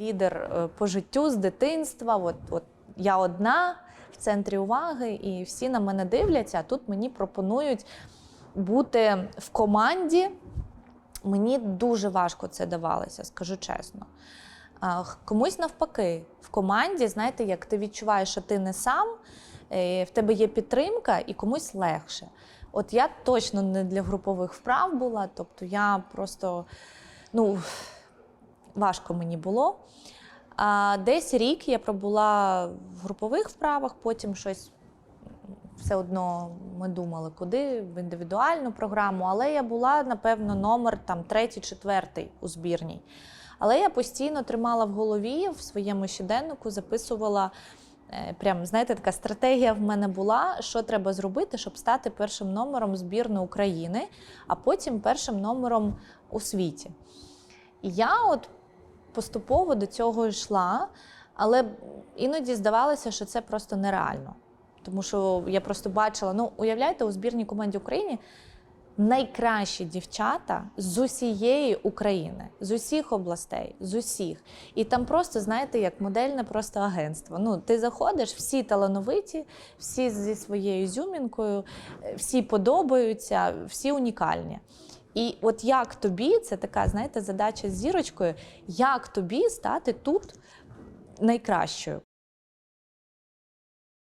Лідер е, по життю з дитинства. От, от я одна в центрі уваги, і всі на мене дивляться. А тут мені пропонують бути в команді. Мені дуже важко це давалося, скажу чесно. Комусь навпаки, в команді, знаєте, як ти відчуваєш, що ти не сам, е, в тебе є підтримка, і комусь легше. От я точно не для групових вправ була, тобто я просто ну, важко мені було. А десь рік я пробула в групових вправах, потім щось все одно ми думали, куди в індивідуальну програму, але я була, напевно, номер там третій, четвертий у збірній. Але я постійно тримала в голові в своєму щоденнику, записувала. е, Прям, знаєте, така стратегія в мене була, що треба зробити, щоб стати першим номером збірної України, а потім першим номером у світі. Я от поступово до цього йшла, але іноді здавалося, що це просто нереально. Тому що я просто бачила, ну уявляєте, у збірній команді України найкращі дівчата з усієї України, з усіх областей, з усіх. І там просто, знаєте, як модельне просто агентство. Ну, ти заходиш, всі талановиті, всі зі своєю зюмінкою, всі подобаються, всі унікальні. І от як тобі, це така, знаєте, задача з зірочкою, як тобі стати тут найкращою?